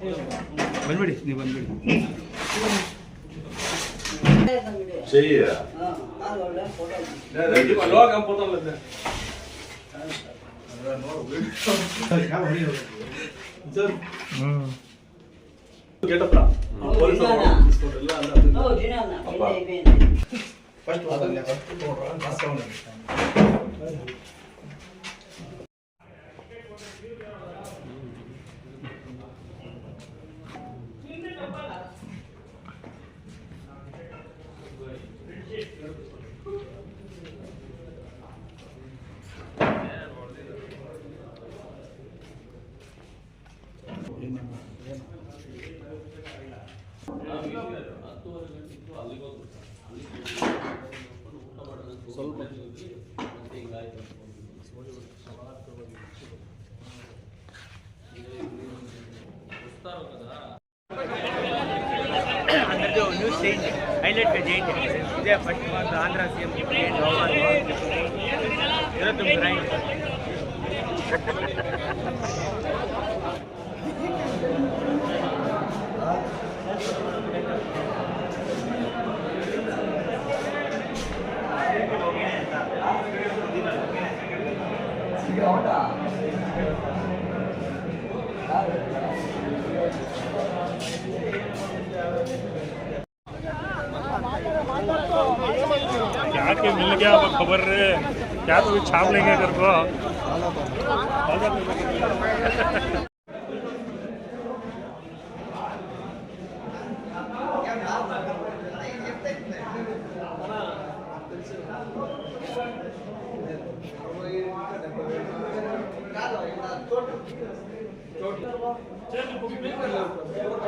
ಬಂದ್ಬಿಡಿ ನೀವು ಬಂದ್ಬಿಡಿ ಸರಿಯಾ ಫಸ್ಟ್ ಇದೇ ಫಸ್ಟ್ ಮತ್ತು ಆಂಧ್ರ ಸಿ ಎಂ ಇರುತ್ತೆ क्या खबर रे? क्या तो छाप लेंगे कर को। चल।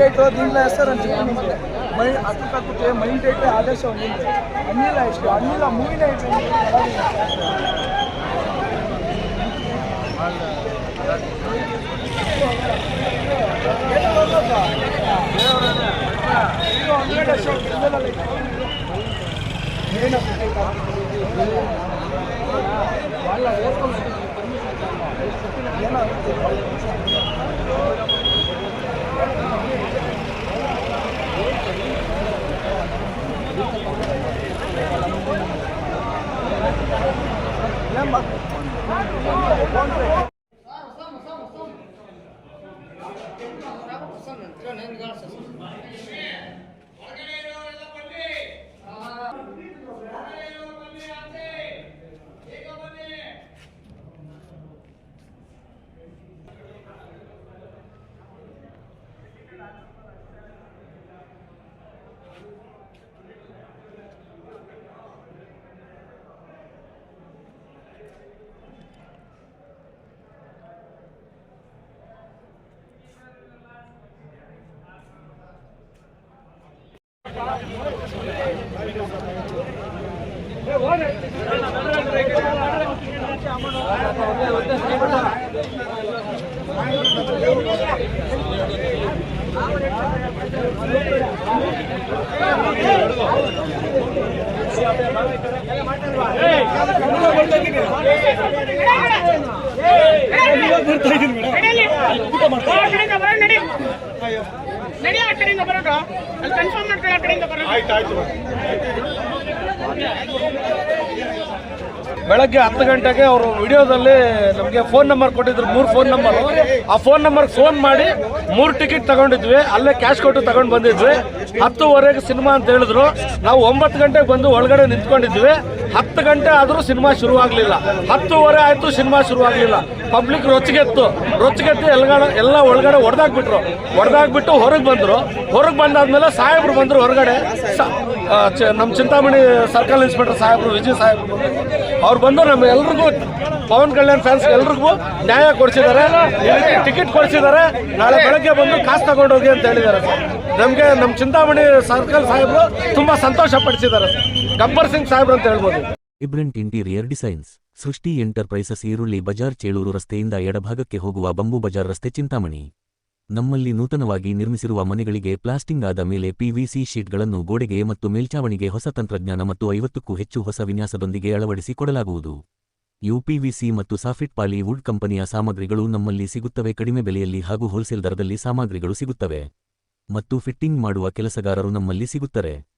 ಮೈಂಡೇಟ್ ಅದಿಲ್ಲ ಸರ್ ಅಂತ ಮೈ ಅಕ್ಕುಕಕ್ಕೆ ಮೈಂಡೇಟ್ ಆದೇಶವನ್ನು ಅನ್ನಿಲ್ಲ ಎಷ್ಟು ಅನ್ನಿಲ್ಲ ಮೂವಿನ ಇಟ್ಟು ಹನ್ನೆರಡು ವರ್ಷ ಏನಪ್ಪ 这能知道什么 ಬರ್ತಾ ಇದ್ದೀನಿ ಮೇಡಮ್ ಊಟ ಮಾಡ್ತಾ ನಡಿ ಆ ಕಡೆಯಿಂದ ಬರೋದು. ಅಲ್ಲಿ ಕನ್ಫರ್ಮ್ ಮಾಡ್ಕೊಳ್ಳೋ ಆ ಕಡೆಯಿಂದ ಬರೋದು. ಬೆಳಗ್ಗೆ ಹತ್ತು ಗಂಟೆಗೆ ಅವರು ವಿಡಿಯೋದಲ್ಲಿ ನಮಗೆ ಫೋನ್ ನಂಬರ್ ಕೊಟ್ಟಿದ್ರು, ಮೂರು ಫೋನ್ ನಂಬರ್ ಆ ಫೋನ್ ನಂಬರ್ ಫೋನ್ ಮಾಡಿ ಮೂರು ಟಿಕೆಟ್ ತಗೊಂಡಿದ್ವಿ, ಅಲ್ಲೇ ಕ್ಯಾಶ್ ಕೊಟ್ಟು ತಗೊಂಡು ಬಂದಿದ್ವಿ. ಹತ್ತುವರೆಗೆ ಸಿನಿಮಾ ಅಂತ ಹೇಳಿದ್ರು. ನಾವು ಒಂಬತ್ತು ಗಂಟೆಗೆ ಬಂದು ಒಳಗಡೆ ನಿಂತ್ಕೊಂಡಿದ್ವಿ. ಹತ್ತು ಗಂಟೆ ಆದರೂ ಸಿನಿಮಾ ಶುರುವಾಗಲಿಲ್ಲ. ಹತ್ತುವರೆ ಆಯಿತು ಸಿನಿಮಾ ಶುರುವಾಗಲಿಲ್ಲ. ಪಬ್ಲಿಕ್ ರೊಚ್ಚಿಗೆತ್ತು. ರೊಚ್ಚಿಗೆತ್ತು ಎಲ್ಲಗಡೆ ಎಲ್ಲ ಒಳಗಡೆ ಹೊಡೆದಾಕ್ಬಿಟ್ರು ಹೊಡೆದಾಕ್ಬಿಟ್ಟು ಹೊರಗೆ ಬಂದರು. ಹೊರಗೆ ಬಂದಾದ್ಮೇಲೆ ಸಾಹೇಬ್ರು ಬಂದರು ಹೊರಗಡೆ. ನಮ್ಮ ಚಿಂತಾಮಣಿ ಸರ್ಕಲ್ ಇನ್ಸ್ಪೆಕ್ಟರ್ ಸಾಹೇಬ್ರು, ವಿಜಯ್ ಸಾಹೇಬ್ರು. ಅವ್ರು ಬಂದು ನಮ್ಮ ಎಲ್ರಿಗೂ, ಪವನ್ ಕಲ್ಯಾಣ್ ಫ್ಯಾನ್ಸ್ ಎಲ್ರಿಗೂ ನ್ಯಾಯ ಕೊಡಿಸಿದ್ದಾರೆ. ಟಿಕೆಟ್ ಕೊಡಿಸಿದ್ದಾರೆ. ನಾಳೆ ಬೆಳಗ್ಗೆ ಬಂದು ಕಾಸು ತಗೊಂಡೋಗಿ ಅಂತ ಹೇಳಿದ್ದಾರೆ ಸರ್. ನಮಗೆ, ನಮ್ಮ ಚಿಂತಾಮಣಿ ಸರ್ಕಲ್ ಸಾಹೇಬ್ರು ತುಂಬ ಸಂತೋಷ ಪಡಿಸಿದ್ದಾರೆ ಗಬ್ಬರ್ ಸಿಂಗ್ ಸಾಹೇಬ್ರು ಅಂತ ಹೇಳ್ಬೋದು. Vibrant interior designs. Srishti enterprises ಈರುಳ್ಳಿ ಬಜಾರ್ ಚೇಳೂರು ರಸ್ತೆಯಿಂದ ಎಡಭಾಗಕ್ಕೆ ಹೋಗುವ ಬಂಬು ಬಜಾರ್ ರಸ್ತೆ ಚಿಂತಾಮಣಿ. ನಮ್ಮಲ್ಲಿ ನೂತನವಾಗಿ ನಿರ್ಮಿಸಿರುವ ಮನೆಗಳಿಗೆ ಪ್ಲಾಸ್ಟಿಂಗ್ ಆದ ಮೇಲೆ ಪಿವಿಸಿ ಶೀಟ್ಗಳನ್ನು ಗೋಡೆಗೆ ಮತ್ತು ಮೇಲ್ಚಾವಣಿಗೆ ಹೊಸ ತಂತ್ರಜ್ಞಾನ ಮತ್ತು ಐವತ್ತಕ್ಕೂ ಹೆಚ್ಚು ಹೊಸ ವಿನ್ಯಾಸದೊಂದಿಗೆ ಅಳವಡಿಸಿಕೊಡಲಾಗುವುದು ಯುಪಿವಿಸಿ ಮತ್ತು ಸಾಫಿಟ್ ಪಾಲಿವುಡ್ ಕಂಪನಿಯ ಸಾಮಗ್ರಿಗಳು ನಮ್ಮಲ್ಲಿ ಸಿಗುತ್ತವೆ. ಕಡಿಮೆ ಬೆಲೆಯಲ್ಲಿ ಹಾಗೂ ಹೋಲ್ಸೇಲ್ ದರದಲ್ಲಿ ಸಾಮಗ್ರಿಗಳು ಸಿಗುತ್ತವೆ. ಮತ್ತು ಫಿಟ್ಟಿಂಗ್ ಮಾಡುವ ಕೆಲಸಗಾರರು ನಮ್ಮಲ್ಲಿ ಸಿಗುತ್ತಾರೆ.